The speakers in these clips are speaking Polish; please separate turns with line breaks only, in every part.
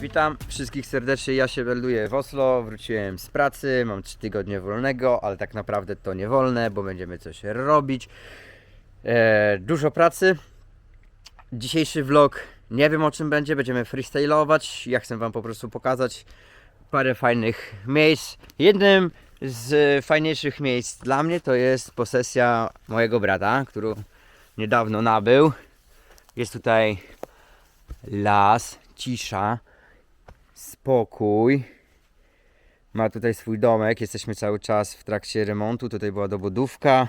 Witam wszystkich serdecznie, ja się melduję w Oslo, wróciłem z pracy, mam 3 tygodnie wolnego, ale tak naprawdę to nie wolne, bo będziemy coś robić. E, dużo pracy. Dzisiejszy vlog, nie wiem o czym będzie, będziemy freestylować. Ja chcę Wam po prostu pokazać parę fajnych miejsc. Jednym z fajniejszych miejsc dla mnie to jest posesja mojego brata, którą niedawno nabył. Jest tutaj las, cisza, spokój. Ma tutaj swój domek, jesteśmy cały czas w trakcie remontu. Tutaj była dobudówka,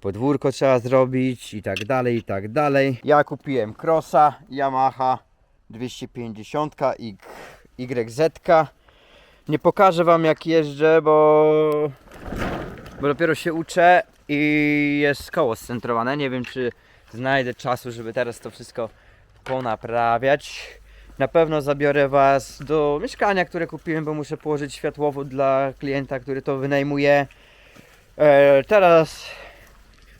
podwórko trzeba zrobić i tak dalej, i tak dalej. Ja kupiłem Crossa Yamaha 250 Y- YZ. Nie pokażę Wam jak jeżdżę, bo, bo dopiero się uczę i jest koło scentrowane. Nie wiem czy znajdę czasu, żeby teraz to wszystko ponaprawiać. Na pewno zabiorę Was do mieszkania, które kupiłem, bo muszę położyć światłowód dla klienta, który to wynajmuje. E, teraz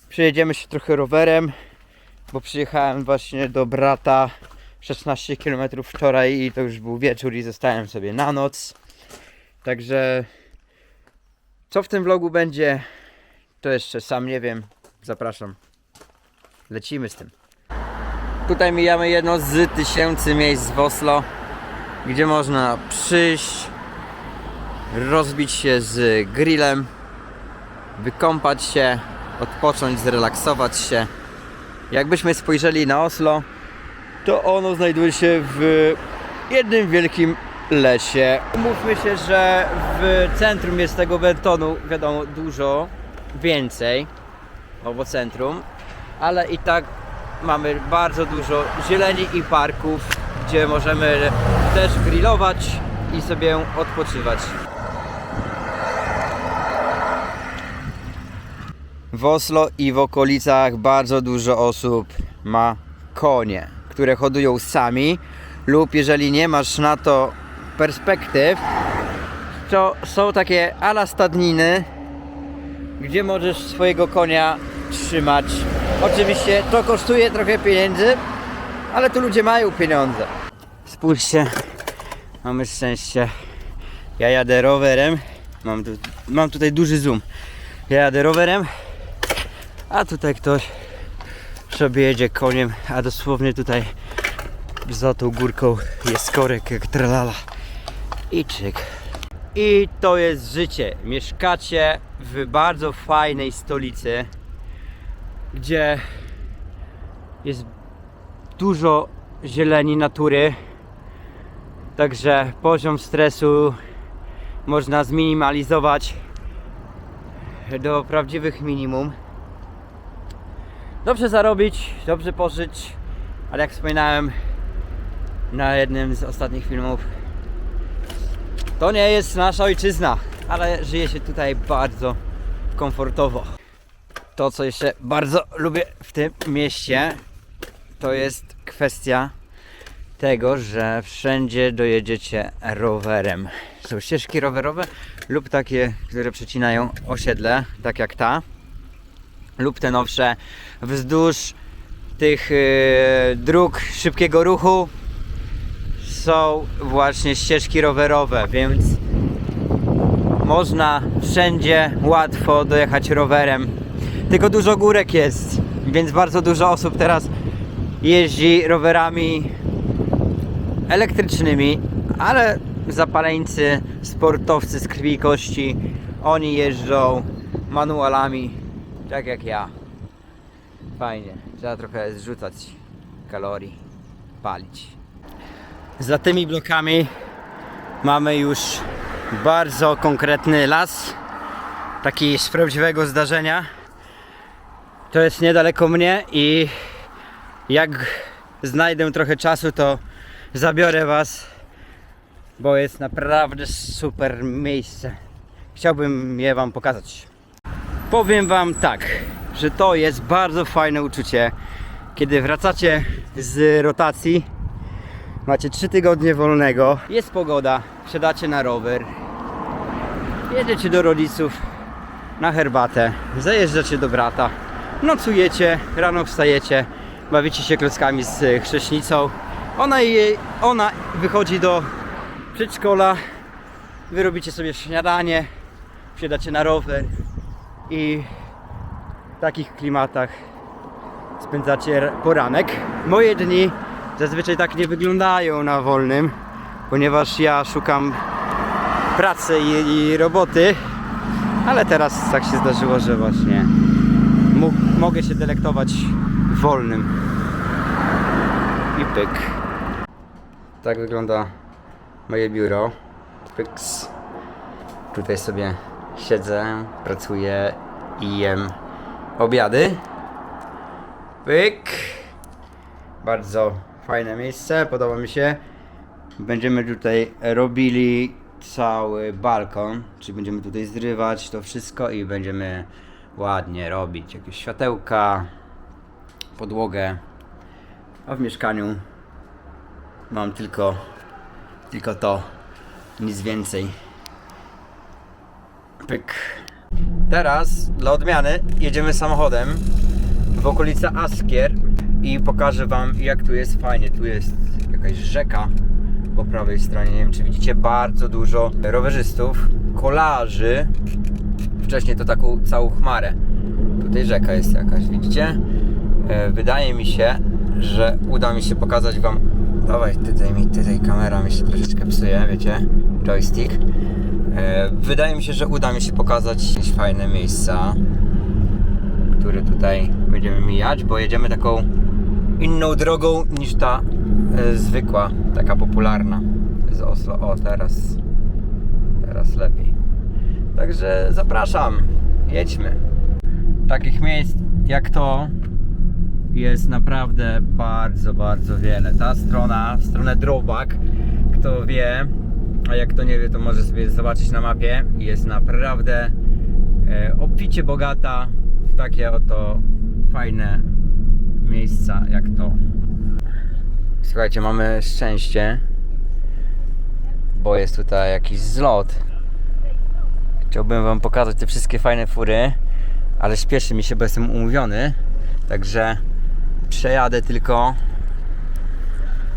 przejedziemy się trochę rowerem, bo przyjechałem właśnie do brata 16 km wczoraj i to już był wieczór i zostałem sobie na noc. Także co w tym vlogu będzie, to jeszcze sam nie wiem. Zapraszam. Lecimy z tym. Tutaj mijamy jedno z tysięcy miejsc w Oslo, gdzie można przyjść, rozbić się z grillem, wykąpać się, odpocząć, zrelaksować się. Jakbyśmy spojrzeli na Oslo, to ono znajduje się w jednym wielkim lesie. Mówmy się, że w centrum jest tego betonu, wiadomo, dużo więcej, albo centrum, ale i tak mamy bardzo dużo zieleni i parków, gdzie możemy też grillować i sobie odpoczywać. W Oslo i w okolicach bardzo dużo osób ma konie, które hodują sami lub jeżeli nie masz na to perspektyw, to są takie ala stadniny, gdzie możesz swojego konia trzymać. Oczywiście to kosztuje trochę pieniędzy, ale tu ludzie mają pieniądze. Spójrzcie, mamy szczęście. Ja jadę rowerem. Mam, tu, mam tutaj duży zoom. Ja jadę rowerem, a tutaj ktoś sobie jedzie koniem, a dosłownie tutaj za tą górką jest korek jak tralala. I czyk. I to jest życie. Mieszkacie w bardzo fajnej stolicy, gdzie jest dużo zieleni natury. Także poziom stresu można zminimalizować do prawdziwych minimum. Dobrze zarobić, dobrze pożyć, ale jak wspominałem na jednym z ostatnich filmów, to nie jest nasza ojczyzna, ale żyje się tutaj bardzo komfortowo. To, co jeszcze bardzo lubię w tym mieście, to jest kwestia tego, że wszędzie dojedziecie rowerem. Są ścieżki rowerowe lub takie, które przecinają osiedle, tak jak ta, lub te nowsze wzdłuż tych yy, dróg szybkiego ruchu są właśnie ścieżki rowerowe, więc można wszędzie łatwo dojechać rowerem. Tylko dużo górek jest, więc bardzo dużo osób teraz jeździ rowerami elektrycznymi, ale zapaleńcy, sportowcy z krwi i kości, oni jeżdżą manualami, tak jak ja. Fajnie, trzeba trochę zrzucać kalorii, palić. Za tymi blokami mamy już bardzo konkretny las, taki z prawdziwego zdarzenia. To jest niedaleko mnie i jak znajdę trochę czasu, to zabiorę Was, bo jest naprawdę super miejsce. Chciałbym je Wam pokazać. Powiem Wam tak, że to jest bardzo fajne uczucie, kiedy wracacie z rotacji, macie 3 tygodnie wolnego, jest pogoda, wsiadacie na rower, jedziecie do rodziców na herbatę, zajeżdżacie do brata, nocujecie, rano wstajecie, bawicie się klockami z chrześnicą Ona, jej, ona wychodzi do przedszkola, wy robicie sobie śniadanie, wsiadacie na rower i w takich klimatach spędzacie poranek. Moje dni zazwyczaj tak nie wyglądają na wolnym, ponieważ ja szukam pracy i, i roboty, ale teraz tak się zdarzyło, że właśnie mogę się delektować wolnym. I pyk. Tak wygląda moje biuro. Pyks. Tutaj sobie siedzę, pracuję i jem obiady. Pyk. Bardzo fajne miejsce, podoba mi się. Będziemy tutaj robili cały balkon, czyli będziemy tutaj zrywać to wszystko i będziemy ładnie robić jakieś światełka, podłogę. A w mieszkaniu mam tylko tylko to, nic więcej. Pyk. Teraz dla odmiany jedziemy samochodem w okolice Askier i pokażę wam jak tu jest fajnie. Tu jest jakaś rzeka po prawej stronie. Nie wiem czy widzicie bardzo dużo rowerzystów, kolarzy. Wcześniej to taką całą chmarę. Tutaj rzeka jest jakaś, widzicie? E, Wydaje mi się, że uda mi się pokazać wam. Dawaj, tutaj mi tutaj kamera mi się troszeczkę psuje, wiecie? Joystick. E, Wydaje mi się, że uda mi się pokazać jakieś fajne miejsca, które tutaj będziemy mijać, bo jedziemy taką inną drogą niż ta e, zwykła, taka popularna z Oslo. O, teraz, teraz lepiej. Także zapraszam, jedźmy. Takich miejsc jak to jest naprawdę bardzo, bardzo wiele. Ta strona, stronę Drobak, kto wie, a jak kto nie wie, to może sobie zobaczyć na mapie, jest naprawdę e, obficie bogata w takie oto fajne miejsca jak to. Słuchajcie, mamy szczęście, bo jest tutaj jakiś zlot. Chciałbym wam pokazać te wszystkie fajne fury, ale śpieszy mi się, bo jestem umówiony. Także przejadę tylko.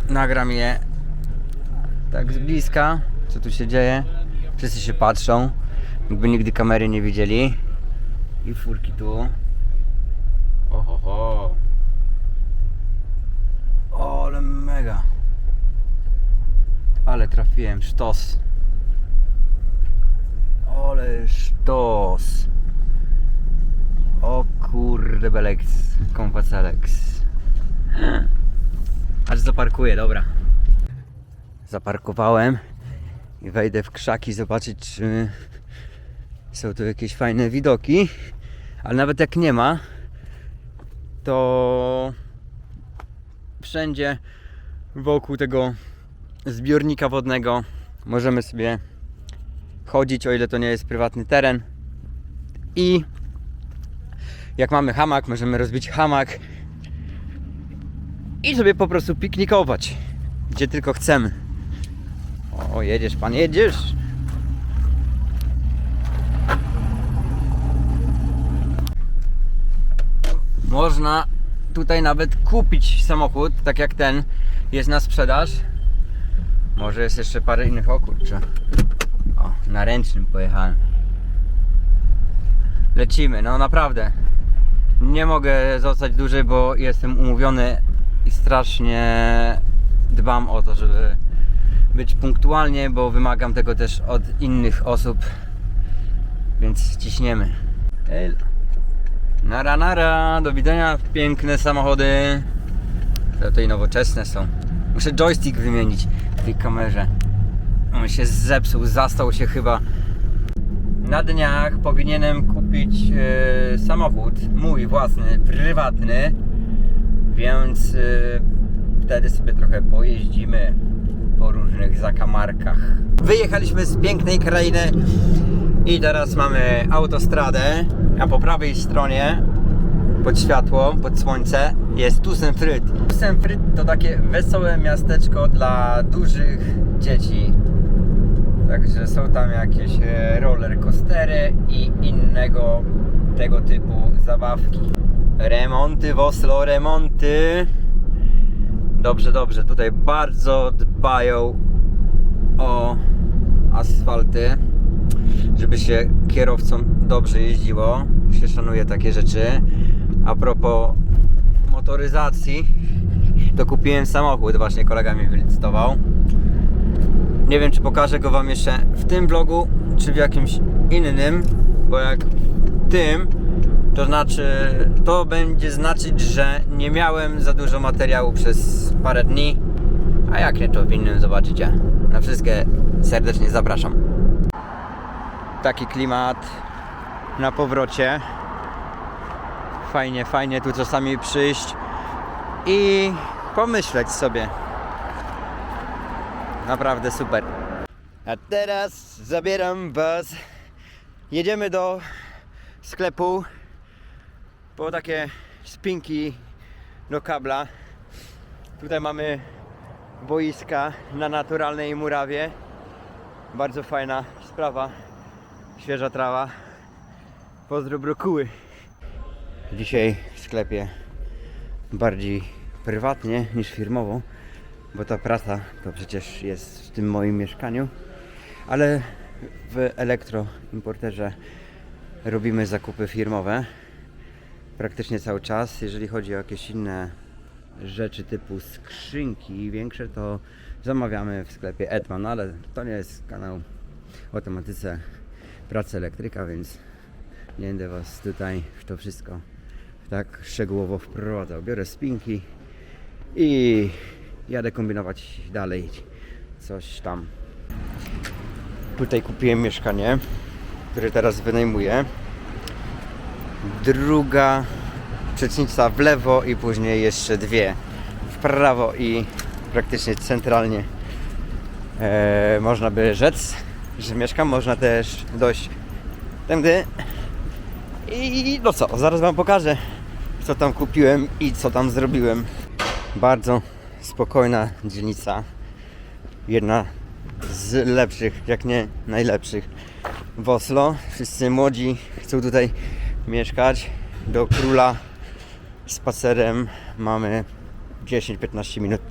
Nagram je tak z bliska, co tu się dzieje. Wszyscy się patrzą, jakby nigdy kamery nie widzieli. I furki tu. Oho, O, ale mega. Ale trafiłem, sztos. Ale sztos. O kurde beleks, kompacelex. Aż zaparkuję, dobra. Zaparkowałem i wejdę w krzaki zobaczyć czy są tu jakieś fajne widoki. Ale nawet jak nie ma, to wszędzie wokół tego zbiornika wodnego możemy sobie chodzić, o ile to nie jest prywatny teren. I jak mamy hamak, możemy rozbić hamak i sobie po prostu piknikować, gdzie tylko chcemy. O, jedziesz pan, jedziesz. Można tutaj nawet kupić samochód, tak jak ten jest na sprzedaż. Może jest jeszcze parę innych, o. O, na ręcznym pojechałem. Lecimy, no naprawdę. Nie mogę zostać dłużej, bo jestem umówiony i strasznie dbam o to, żeby być punktualnie, bo wymagam tego też od innych osób. Więc ciśniemy. Nara, nara, do widzenia. Piękne samochody. Tutaj nowoczesne są. Muszę joystick wymienić w tej kamerze. On się zepsuł, zastał się chyba. Na dniach powinienem kupić e, samochód, mój własny, prywatny, więc e, wtedy sobie trochę pojeździmy po różnych zakamarkach. Wyjechaliśmy z pięknej krainy i teraz mamy autostradę, a po prawej stronie pod światło, pod słońce jest Tussenfryd. Tussenfryd to takie wesołe miasteczko dla dużych dzieci. Także są tam jakieś e, roller coastery i innego tego typu zabawki. Remonty w Oslo, remonty. Dobrze, dobrze. Tutaj bardzo dbają o asfalty, żeby się kierowcom dobrze jeździło. Się szanuje takie rzeczy. A propos motoryzacji, to kupiłem samochód, właśnie kolega mi wylicytował. Nie wiem, czy pokażę go Wam jeszcze w tym vlogu, czy w jakimś innym, bo jak tym, to znaczy, to będzie znaczyć, że nie miałem za dużo materiału przez parę dni, a jak nie, to w innym zobaczycie. Na wszystkie serdecznie zapraszam. Taki klimat na powrocie. Fajnie, fajnie tu czasami przyjść i pomyśleć sobie. Naprawdę super. A teraz zabieram Was. Jedziemy do sklepu po takie spinki do kabla. Tutaj mamy boiska na naturalnej murawie. Bardzo fajna sprawa. Świeża trawa. Pozdro brokuły. Dzisiaj w sklepie bardziej prywatnie niż firmowo, bo ta praca to przecież jest w tym moim mieszkaniu, ale w elektroimporterze robimy zakupy firmowe praktycznie cały czas. Jeżeli chodzi o jakieś inne rzeczy typu skrzynki większe, to zamawiamy w sklepie Edman, ale to nie jest kanał o tematyce pracy elektryka, więc nie będę Was tutaj w to wszystko tak szczegółowo wprowadzał. Biorę spinki i jadę kombinować dalej coś tam. Tutaj kupiłem mieszkanie, które teraz wynajmuję. Druga przecznica w lewo i później jeszcze dwie w prawo i praktycznie centralnie e, można by rzec, że mieszkam. Można też dojść tędy i no co, zaraz Wam pokażę co tam kupiłem i co tam zrobiłem. Bardzo spokojna dzielnica. Jedna z lepszych, jak nie najlepszych w Oslo. Wszyscy młodzi chcą tutaj mieszkać. Do króla spacerem mamy 10-15 minut.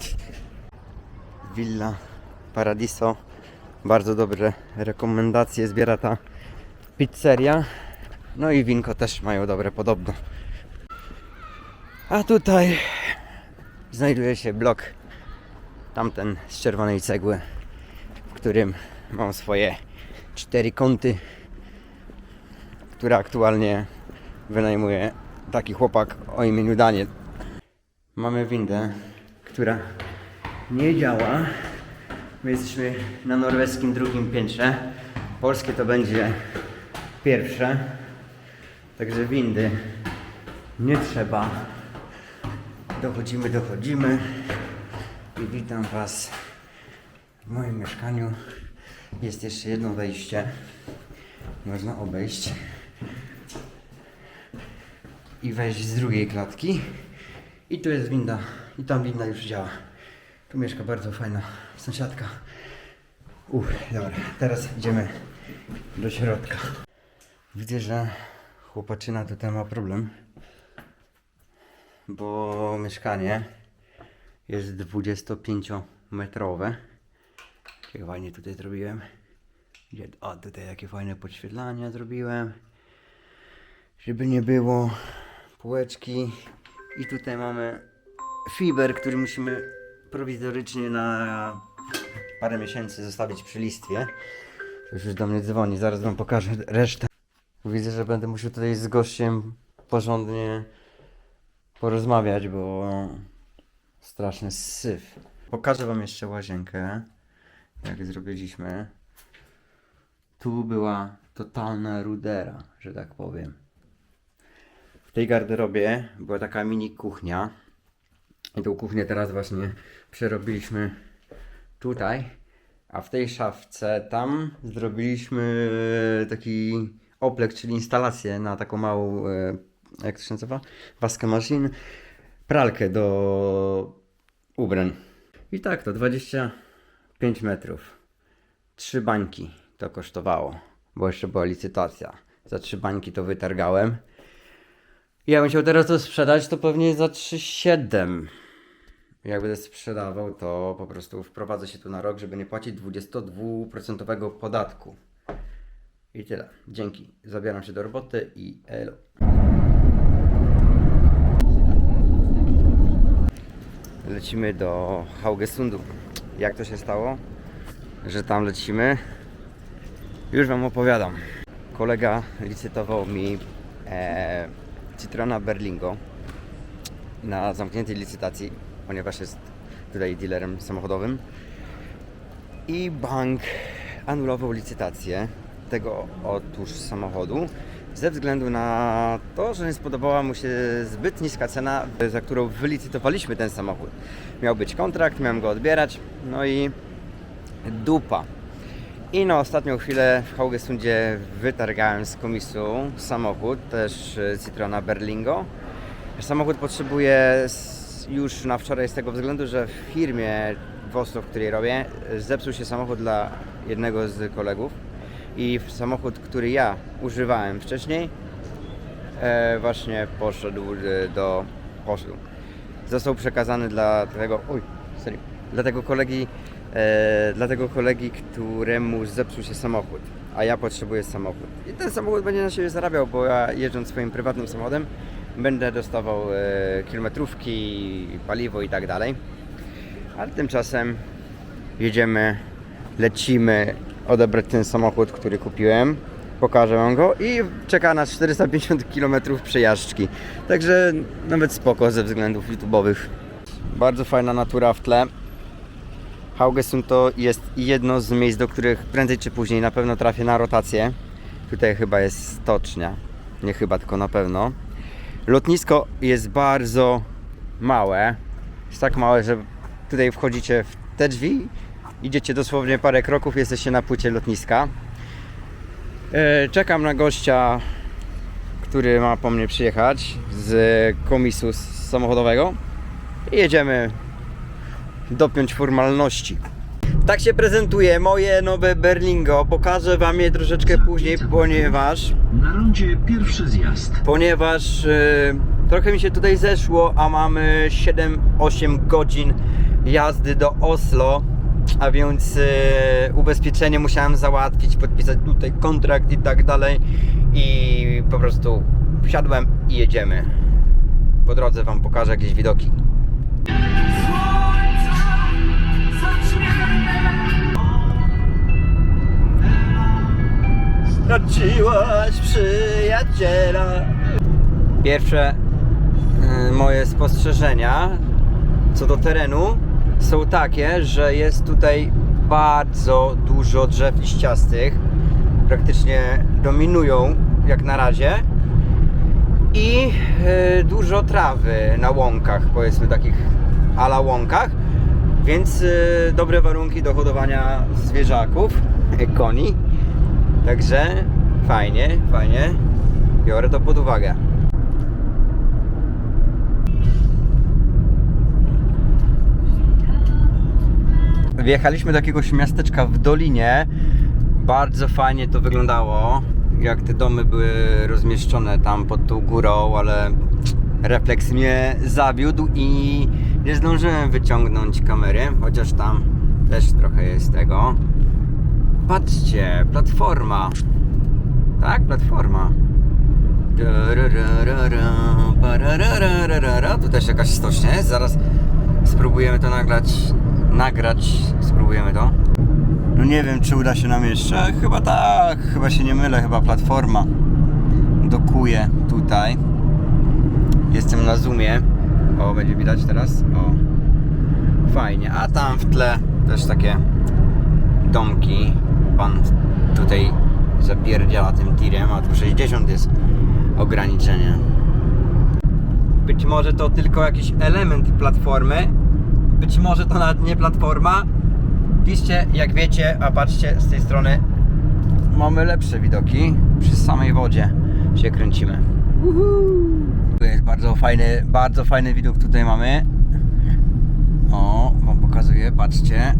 Villa Paradiso. Bardzo dobre rekomendacje zbiera ta pizzeria. No i winko też mają dobre podobno. A tutaj znajduje się blok tamten z czerwonej cegły, w którym mam swoje cztery kąty, które aktualnie wynajmuje taki chłopak o imieniu Daniel. Mamy windę, która nie działa. My jesteśmy na norweskim drugim piętrze. Polskie to będzie pierwsze. Także windy nie trzeba. Dochodzimy, dochodzimy i witam Was w moim mieszkaniu. Jest jeszcze jedno wejście. Można obejść i wejść z drugiej klatki. I tu jest winda. I tam winda już działa. Tu mieszka bardzo fajna sąsiadka. Uff, dobra. Teraz idziemy do środka. Widzę, że chłopaczyna tutaj ma problem bo mieszkanie jest 25-metrowe. Jak fajnie tutaj zrobiłem. O, tutaj jakie fajne podświetlania zrobiłem. Żeby nie było półeczki. I tutaj mamy fiber, który musimy prowizorycznie na parę miesięcy zostawić przy listwie. Już już do mnie dzwoni, zaraz wam pokażę resztę. Widzę, że będę musiał tutaj z gościem porządnie porozmawiać, bo straszny syf. Pokażę wam jeszcze łazienkę, jak zrobiliśmy. Tu była totalna rudera, że tak powiem. W tej garderobie była taka mini kuchnia. I tą kuchnię teraz właśnie przerobiliśmy tutaj. A w tej szafce tam zrobiliśmy taki oplek, czyli instalację na taką małą, e, jak to się nazywa? Waskę maszyn, pralkę do ubrań. I tak to 25 metrów. Trzy bańki to kosztowało, bo jeszcze była licytacja. Za trzy bańki to wytargałem. Ja bym chciał teraz to sprzedać, to pewnie za 3,7. Jak będę sprzedawał, to po prostu wprowadzę się tu na rok, żeby nie płacić 22% podatku. I tyle. Dzięki. Zabieram się do roboty i elo. Lecimy do Haugesundu. Jak to się stało, że tam lecimy? Już Wam opowiadam. Kolega licytował mi e, Citrona Berlingo na zamkniętej licytacji, ponieważ jest tutaj dealerem samochodowym. I bank anulował licytację tego otóż samochodu ze względu na to, że nie spodobała mu się zbyt niska cena, za którą wylicytowaliśmy ten samochód. Miał być kontrakt, miałem go odbierać, no i dupa. I na ostatnią chwilę w Haugesundzie wytargałem z komisu samochód, też e, Citrona Berlingo. Samochód potrzebuję s- już na wczoraj z tego względu, że w firmie w Oslo, w której robię, e, zepsuł się samochód dla jednego z kolegów i samochód, który ja używałem wcześniej, e, właśnie poszedł e, do poszedł. Został przekazany dla tego, oj, dla tego kolegi, e, dla tego kolegi, któremu zepsuł się samochód, a ja potrzebuję samochód. I ten samochód będzie na siebie zarabiał, bo ja jeżdżąc swoim prywatnym samochodem będę dostawał kilometrówki, paliwo i tak dalej. Ale tymczasem jedziemy, lecimy odebrać ten samochód, który kupiłem. Pokażę wam go i czeka nas 450 km przejażdżki. Także nawet spoko ze względów YouTube'owych. Bardzo fajna natura w tle. Haugesund to jest jedno z miejsc, do których prędzej czy później na pewno trafię na rotację. Tutaj chyba jest stocznia. Nie chyba, tylko na pewno. Lotnisko jest bardzo małe. Jest tak małe, że tutaj wchodzicie w te drzwi, idziecie dosłownie parę kroków, jesteście na płycie lotniska. E, Czekam na gościa, który ma po mnie przyjechać z komisu samochodowego i jedziemy dopiąć formalności. Tak się prezentuje moje nowe Berlingo. Pokażę Wam je troszeczkę później, ponieważ
Na rondzie pierwszy zjazd.
ponieważ y, trochę mi się tutaj zeszło, a mamy 7-8 godzin jazdy do Oslo, a więc y, ubezpieczenie musiałem załatwić, podpisać tutaj kontrakt i tak dalej i po prostu wsiadłem i jedziemy. Po drodze Wam pokażę jakieś widoki. Straciłaś przyjaciela. Pierwsze y, moje spostrzeżenia co do terenu są takie, że jest tutaj bardzo dużo drzew liściastych. Praktycznie dominują jak na razie. I y, dużo trawy na łąkach, powiedzmy takich ala łąkach. Więc y, dobre warunki do hodowania zwierzaków, koni. Także fajnie, fajnie. Biorę to pod uwagę. Wjechaliśmy do jakiegoś miasteczka w dolinie. Bardzo fajnie to wyglądało. Jak te domy były rozmieszczone tam pod tą górą, ale refleks mnie zawiódł i nie zdążyłem wyciągnąć kamery, chociaż tam też trochę jest tego. Patrzcie, platforma. Tak, platforma. Tu też jakaś stocznia jest. Zaraz spróbujemy to nagrać. Nagrać. Spróbujemy to. No nie wiem, czy uda się nam jeszcze. Chyba tak. Chyba się nie mylę. Chyba platforma dokuje tutaj. Jestem na zoomie. O, będzie widać teraz. O. Fajnie. A tam w tle też takie domki. Pan tutaj zapierdziała tym tirem, a tu 60 jest ograniczenie. Być może to tylko jakiś element platformy, być może to nawet nie platforma. Piszcie jak wiecie, a patrzcie z tej strony mamy lepsze widoki. Przy samej wodzie się kręcimy. Tu jest bardzo fajny, bardzo fajny widok tutaj mamy. O, wam pokazuję, patrzcie.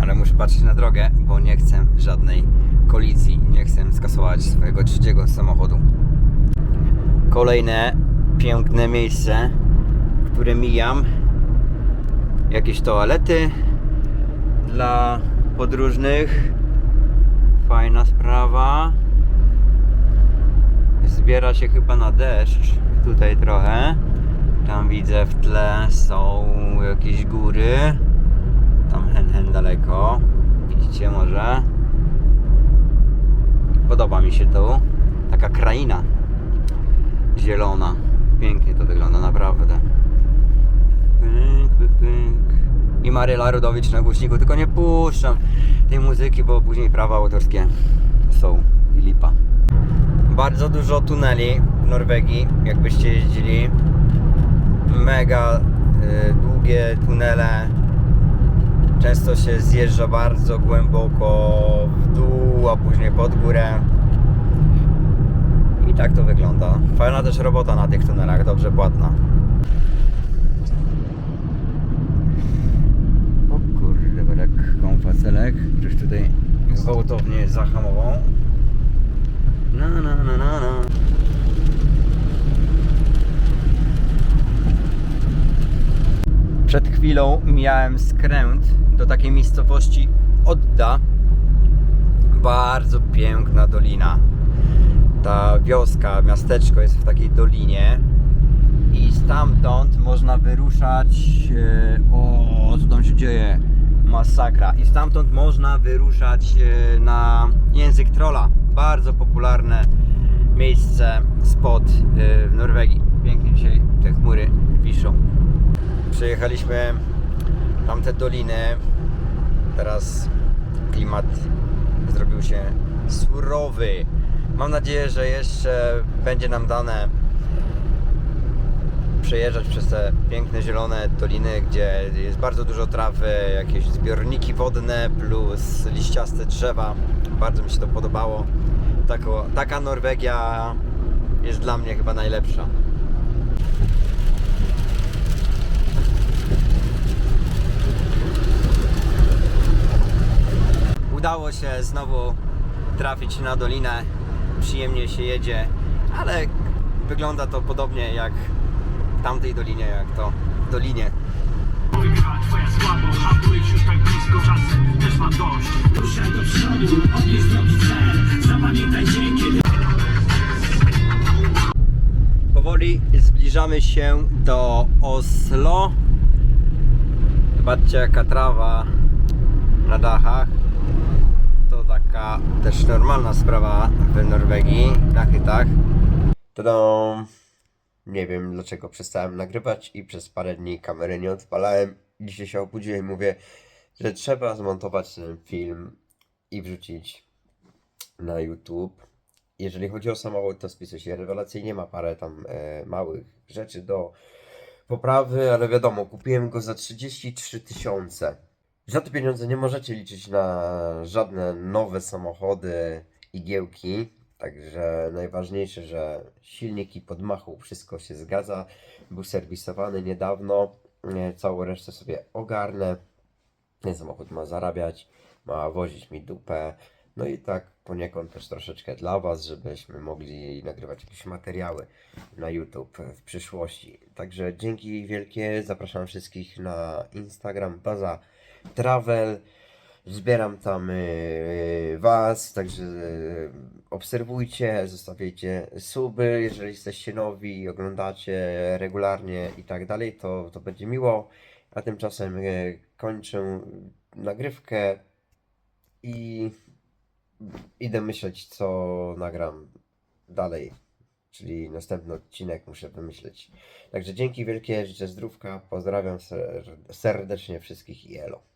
Ale muszę patrzeć na drogę, bo nie chcę żadnej kolizji. Nie chcę skasować swojego trzeciego samochodu. Kolejne piękne miejsce, które mijam. Jakieś toalety dla podróżnych. Fajna sprawa. Zbiera się chyba na deszcz tutaj trochę. Tam widzę w tle są jakieś góry. Tam hen hen daleko. Widzicie może? Podoba mi się tu. Taka kraina zielona. Pięknie to wygląda, naprawdę. Pyk, pyk, pyk. I Maryla Rodowicz na głośniku, tylko nie puszczam tej muzyki, bo później prawa autorskie są i lipa. Bardzo dużo tuneli w Norwegii, jakbyście jeździli. Mega y, długie tunele. Często się zjeżdża bardzo głęboko w dół, a później pod górę. I tak to wygląda. Fajna też robota na tych tunelach, dobrze płatna. O konfacelek. Ktoś tutaj gwałtownie zahamował. Na na na na na. Przed chwilą mijałem skręt do takiej miejscowości Odda. Bardzo piękna dolina. Ta wioska, miasteczko jest w takiej dolinie i stamtąd można wyruszać. E, o, co tam się dzieje? Masakra. I stamtąd można wyruszać e, na język trolla. Bardzo popularne miejsce, spot e, w Norwegii. Pięknie dzisiaj te chmury wiszą. Przejechaliśmy tamte doliny. Teraz klimat zrobił się surowy. Mam nadzieję, że jeszcze będzie nam dane przejeżdżać przez te piękne zielone doliny, gdzie jest bardzo dużo trawy, jakieś zbiorniki wodne plus liściaste drzewa. Bardzo mi się to podobało. Taka Norwegia jest dla mnie chyba najlepsza. Udało się znowu trafić na dolinę. Przyjemnie się jedzie, ale wygląda to podobnie jak w tamtej dolinie, jak to w dolinie.
Ojka, twoja słabość, a być już tak blisko czasem Też mam dość Ruszaj do przodu, odnieś drogi cel Zapamiętaj dzień, kiedy
Powoli zbliżamy się do Oslo. Zobaczcie jaka trawa na dachach. To taka też normalna sprawa w Norwegii, na chytach. To nie wiem dlaczego przestałem nagrywać i przez parę dni kamery nie odpalałem. Dzisiaj się obudziłem i mówię, że trzeba zmontować ten film i wrzucić na YouTube. Jeżeli chodzi o samochód, to spisuje się rewelacyjnie, ma parę tam e, małych rzeczy do poprawy, ale wiadomo, kupiłem go za 33 tysiące. Za te pieniądze nie możecie liczyć na żadne nowe samochody i giełki, także najważniejsze, że silnik i podmachu, wszystko się zgadza. Był serwisowany niedawno, e, całą resztę sobie ogarnę. Ten samochód ma zarabiać, ma wozić mi dupę. No i tak poniekąd też troszeczkę dla Was, żebyśmy mogli nagrywać jakieś materiały na YouTube w przyszłości. Także dzięki wielkie, zapraszam wszystkich na Instagram Baza Travel. Zbieram tam y, Was, także y, obserwujcie, zostawiajcie suby, jeżeli jesteście nowi, oglądacie regularnie i tak dalej, to, to będzie miło. A tymczasem y, kończę nagrywkę i idę myśleć, co nagram dalej. Czyli następny odcinek muszę wymyśleć. Także dzięki wielkie, życzę zdrówka, pozdrawiam ser- serdecznie wszystkich i elo.